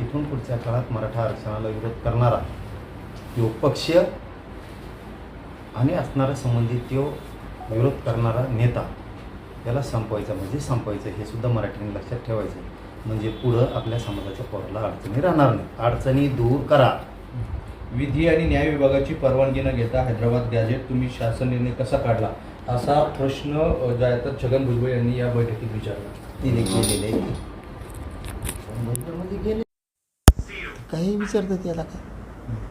इथून पुढच्या काळात मराठा आरक्षणाला विरोध करणारा तो पक्ष आणि असणारा संबंधित तो विरोध करणारा नेता याला संपवायचा म्हणजे संपवायचं हे सुद्धा मराठीने लक्षात ठेवायचं. म्हणजे पुढं आपल्या समाजाच्या पोराला अडचणी राहणार नाही अडचणी दूर करा. विधी आणि न्याय विभागाची परवानगी न घेता हैदराबाद गॅझेट तुम्ही शासन निर्णय कसा काढला? असा प्रश्न अ, जो आहे तर छगन भुजबळ यांनी या बैठकीत विचारला. तिने म्हणजे गेले. काही विचारतात याला काय.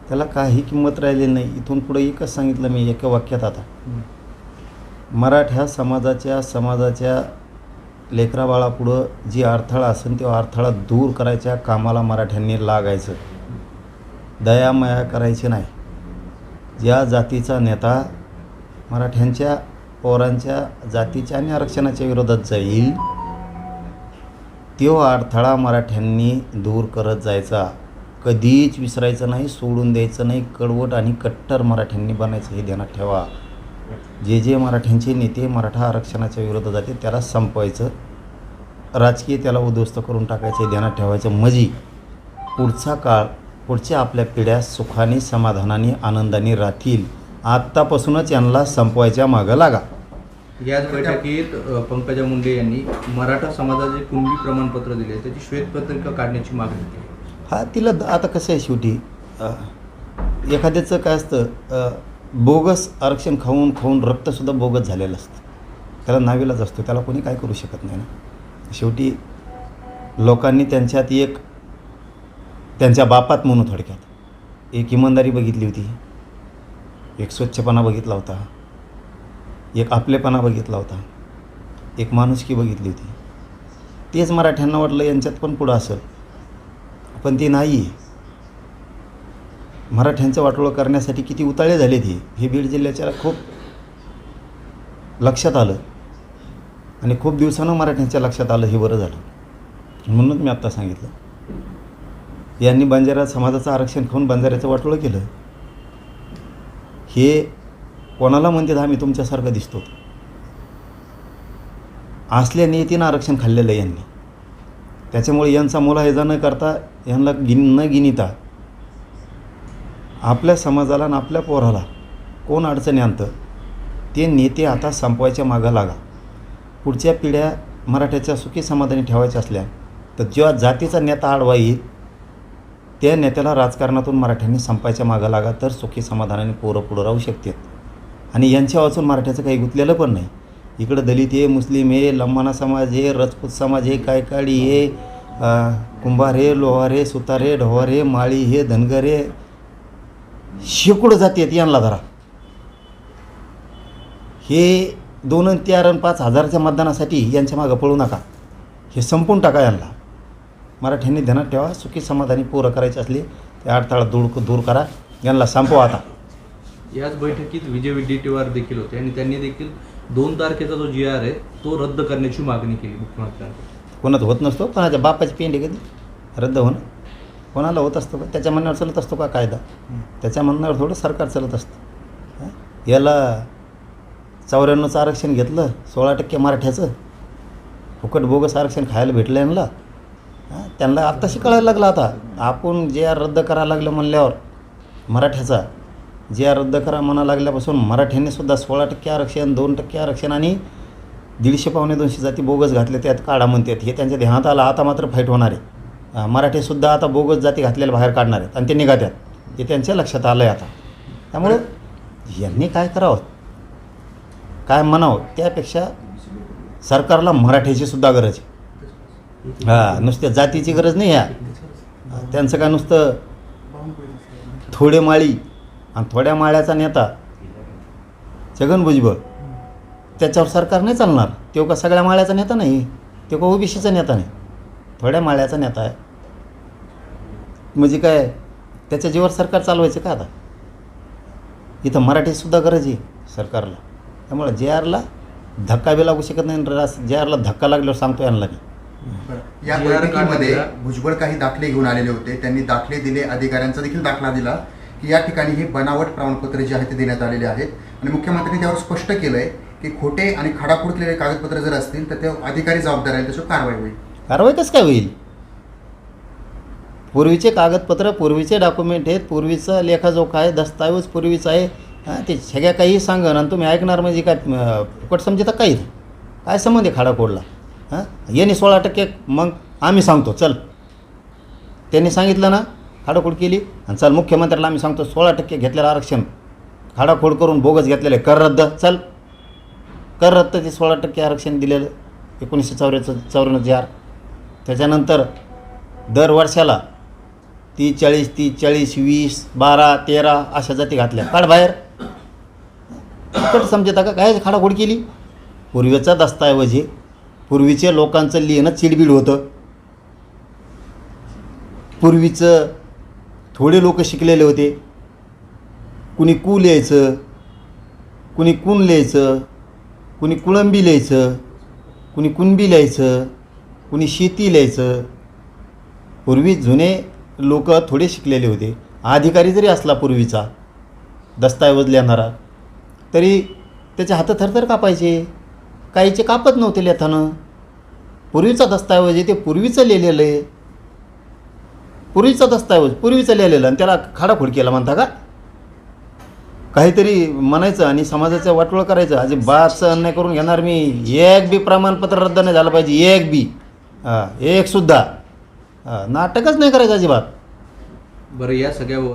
त्याला काही किंमत राहिली नाही. इथून पुढे एकच सांगितलं मी एका वाक्यात आता. मराठ्या समाजाच्या समाजाच्या लेकराबाळापुढं जी अडथळा असेल तो अडथळा दूर करायच्या कामाला मराठ्यांनी लागायचं. दयामया करायची नाही. ज्या जातीचा नेता मराठ्यांच्या पोरांच्या जातीच्या आणि आरक्षणाच्या विरोधात जाईल तो अडथळा मराठ्यांनी दूर करत जायचा. कधीच विसरायचं नाही सोडून द्यायचं नाही कडवट आणि कट्टर मराठ्यांनी बनायचं हे ध्यानात ठेवा. जे जे मराठ्यांचे नेते मराठा आरक्षणाच्या विरोधात जाते त्याला संपवायचं. राजकीय त्याला उद्ध्वस्त करून टाकायचं हे ध्यानात ठेवायचं. मजी पुढचा काळ पुढच्या आपल्या पिढ्या सुखाने समाधानाने आनंदाने राहतील. आत्तापासूनच यांना संपवायच्या मागं लागा. याच बैठकीत पंकजा मुंडे यांनी मराठा समाजाचे कुणबी प्रमाणपत्र दिले त्याची श्वेतपत्रिका काढण्याची मागणी केली. हा तिला आता कसं आहे शेवटी? एखाद्याचं काय असतं बोगस आरक्षण खाऊन खाऊन रक्तसुद्धा बोगस झालेलं असतं. त्याला नावेलाच असतो त्याला कोणी काय करू शकत नाही ना? शेवटी लोकांनी त्यांच्यात एक त्यांच्या बापात म्हणून थोडक्यात. एक इमानदारी बघितली होती. एक स्वच्छपणा बघितला होता. एक आपलेपणा बघितला होता. एक माणुसकी बघितली होती. तेच मराठ्यांना वाटलं यांच्यात पण पुढं असेल पण ती नाही. मराठ्यांचं वाटोळं करण्यासाठी किती उताळे झाले ते हे बीड जिल्ह्याच्या खूप लक्षात आलं. आणि खूप दिवसानं मराठ्यांच्या लक्षात आलं हे बरं झालं. म्हणूनच मी आत्ता सांगितलं. यांनी बंजारा समाजाचं आरक्षण खाऊन बंजाऱ्याचं वाटोळं केलं. हे कोणाला म्हणतात आम्ही तुमच्यासारखं दिसतो. असल्या नेतीनं आरक्षण खाल्लेलं आहे यांनी. त्याच्यामुळे यांचा मुलाहिजा न करता यांना गिन न गिनिता. आपल्या समाजाला आणि आपल्या पोराला कोण अडचणी आणतं? ते नेते आता संपवायच्या मागं लागा. पुढच्या पिढ्या मराठ्याच्या सुखी समाधानी ठेवायच्या असल्या तर जेव्हा जातीचा नेता आडवा येईल त्या नेत्याला राजकारणातून मराठ्यांनी संपायच्या मागं लागा तर सुखी समाधानाने पोरं पुढं राहू शकतात आणि यांच्या वाचून मराठ्याचं काही गुंतलेलं पण नाही. इकडं दलित आहे मुस्लिम आहे लंबाना समाज आहे रजपूत समाज आहे कायकाळी आहे कुंभार आहे लोहार आहे सुतार आहे ढोवार आहे माळी हे धनगर आहे शेकडो जाती आहेत यांना धरा हे दोन आणि चार आणि पाच हजारच्या मतदानासाठी यांच्या मागं पळू नका. हे संपून टाका यांना. मराठ्यांनी ध्यानात ठेवा सुखी समाधानी पोरं करायचे असले ते अडथळा दूर दूर करा. यांना संपवा आता. याच बैठकीत विजय विडेट्टीवार देखील होते आणि त्यांनी देखील दोन तारखेचा जो जी आर आहे तो रद्द करण्याची मागणी केली मुख्यमंत्र्यांकडे कोणाचं होत नसतो? कोणाच्या बापाची पेंडी कधी? रद्द होणं? कोणाला होत असतो का? त्याच्या म्हणण्यावर चालत असतो का कायदा? त्याच्या म्हणण्यावर थोडं सरकार चालत असतं. हं? याला चौऱ्याण्णवचं आरक्षण घेतलं सोळा टक्के मराठ्याचं. फुकट बोगस आरक्षण खायला भेटलं यांना. हं? त्यांना आत्ताशी कळायला लागलं आता. आपण जे आर रद्द करायला लागलं म्हणल्यावर मराठ्याचा जे आर रद्द करा म्हणा लागल्यापासून मराठ्यांनी सुद्धा सोळा टक्के आरक्षण दोन टक्के आरक्षण आणि दीडशे पावणे दोनशे जाती बोगस घातले त्यात काढा म्हणतात. हे त्यांच्या ध्यानात आलं आता मात्र फाईट होणार आहे. मराठीसुद्धा आता बोगस जाती घातलेल्या बाहेर काढणार आहेत आणि ते निघात्यात हे त्यांच्या लक्षात आलं आहे आता. त्यामुळं यांनी काय करावं? काय म्हणावं? त्यापेक्षा सरकारला मराठीची सुद्धा गरज आहे. हां नुसत्या जातीची गरज नाही ह्या त्यांचं काय नुसतं थोडे माळी आणि थोड्या माळ्याचा नेता. छगन भुजबळ. त्याच्यावर सरकार नाही चालणार. तो का सगळ्या माळ्याचा नेता नाही. तो का ओबीसीचा नेता नाही. थोड्या माळ्याचा नेता आहे. म्हणजे काय त्याच्या जीवर सरकार चालवायचं का आता? इथं मराठीसुद्धा गरज आहे सरकारला. त्यामुळे जे आरला धक्का बी लागू शकत नाही जे आरला धक्का लागल्यावर सांगतो यांना मी. या बैठकीमध्ये भुजबळ काही दाखले घेऊन आलेले होते. त्यांनी दाखले दिले अधिकाऱ्यांचा देखील दाखला दिला. की या ठिकाणी हे बनावट प्रमाणपत्र जे आहे ते देण्यात आलेले आहेत. आणि मुख्यमंत्र्यांनी त्यावर स्पष्ट केलं आहे की खोटे आणि खडाखोड केलेले कागदपत्र जर असतील तर ते अधिकारी जबाबदार आहेत त्याच्यावर कारवाई होईल. कारवाई कसं काय होईल? पूर्वीचे कागदपत्र पूर्वीचे डॉक्युमेंट आहेत पूर्वीचा लेखाजोखा आहे दस्तावेज पूर्वीचा आहे. हां ते सगळ्या काही सांग आणि तुम्ही ऐकणार म्हणजे काय फुकट समजता काही काय संबंध आहे खाडाकोडला हां? यांनी सोळा टक्के मग आम्ही सांगतो चल. त्यांनी सांगितलं ना खाडाखोड केली. आणि चल मुख्यमंत्र्याला आम्ही सांगतो सोळा टक्के घेतलेलं आरक्षण. खाडाखोड करून बोगस घेतलेलं आहे. कर रद्द चल. कर रद्द ते सोळा टक्के आरक्षण दिलेलं एकोणीसशे चौऱ्याचं चौऱ्याण्णव जार त्याच्यानंतर दर वर्षाला तीस चाळीस तीस चाळीस वीस बारा तेरा अशा जाती घातल्या. काढ बाहेर. कट समजता का? काय खाडाखोड केली? पूर्वीचा दस्ताऐवज हे. पूर्वीचे लोकांचं लिहिणं चिडबिड होतं. पूर्वीचं थोडे लोक शिकलेले होते. कुणी कू लिहायचं कुणी कुण लिहायचं कुणी कुळंबी लिहायचं कुणी कुणबी लिहायचं कुणी शेती लिहायचं. पूर्वी जुने लोक थोडे शिकलेले होते. अधिकारी जरी असला पूर्वीचा दस्ताऐवज लिहिणारा तरी त्याचे हात थरथर कापायचे. काहीचे कापत नव्हते लेथानं पूर्वीचा दस्ताऐवज आहे ते पूर्वीचं लिहिलेलं आहे. पूर्वीचा दस्ताऐवज पूर्वीचं लिहिलेलं आणि त्याला खाडाखोड केला म्हणता का? काहीतरी म्हणायचं आणि समाजाचं वाटोळ करायचं. अजिबातचं अन्याय करून घेणार मी. एक बी प्रमाणपत्र रद्द नाही झालं पाहिजे. एक बी. हां एक सुद्धा. नाटकच नाही करायचं अजिबात. बरं या सगळ्या